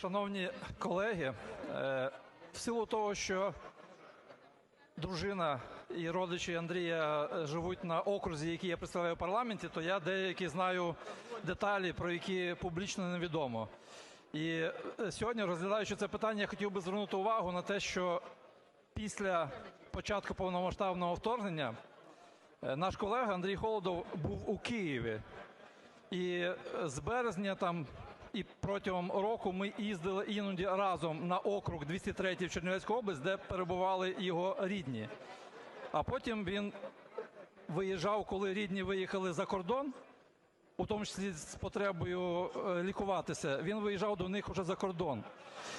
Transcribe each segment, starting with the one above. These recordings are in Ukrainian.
Шановні колеги, е, в силу того, що дружина і родичі Андрія е, живуть на окрузі, який я представляю в парламенті, то я деякі знаю деталі, про які публічно невідомо. І е, сьогодні, розглядаючи це питання, я хотів би звернути увагу на те, що після початку повномасштабного вторгнення наш колега Андрій Холодов був у Києві. І з березня там і протягом року ми їздили іноді разом на округ 203 в Чернівецьку область, де перебували його рідні. А потім він виїжджав, коли рідні виїхали за кордон, у тому числі з потребою е, лікуватися, він виїжджав до них уже за кордон.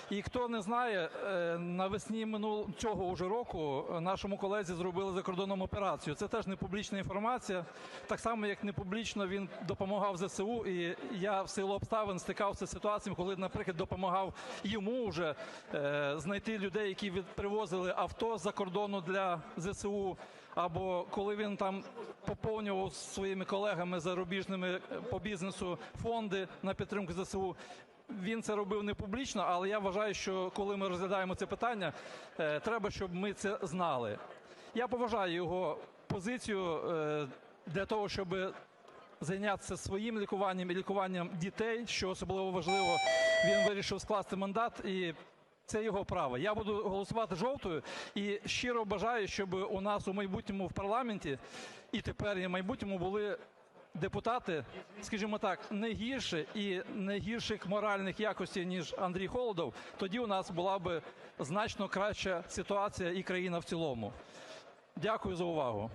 І хто не знає, е, навесні минул цього уже року е, нашому колезі зробили закордонну операцію. Це теж не публічна інформація. Так само, як не публічно він допомагав ЗСУ, і я в силу обставин стикався з ситуаціями, коли, наприклад, допомагав йому вже знайти людей, які привозили авто з-за кордону для ЗСУ, або коли він там поповнював своїми колегами зарубіжними по бізнесу фонди на підтримку ЗСУ. Він це робив не публічно, але я вважаю, що коли ми розглядаємо це питання, е, треба, щоб ми це знали. Я поважаю його позицію е, для того, щоб зайнятися своїм лікуванням і лікуванням дітей, що особливо важливо, він вирішив скласти мандат і. Це його право. Я буду голосувати жовтою і щиро бажаю, щоб у нас у майбутньому в парламенті і тепер, і в майбутньому були депутати, скажімо так, не гірші і не гірших моральних якостей, ніж Андрій Холодов, тоді у нас була би значно краща ситуація і країна в цілому. Дякую за увагу.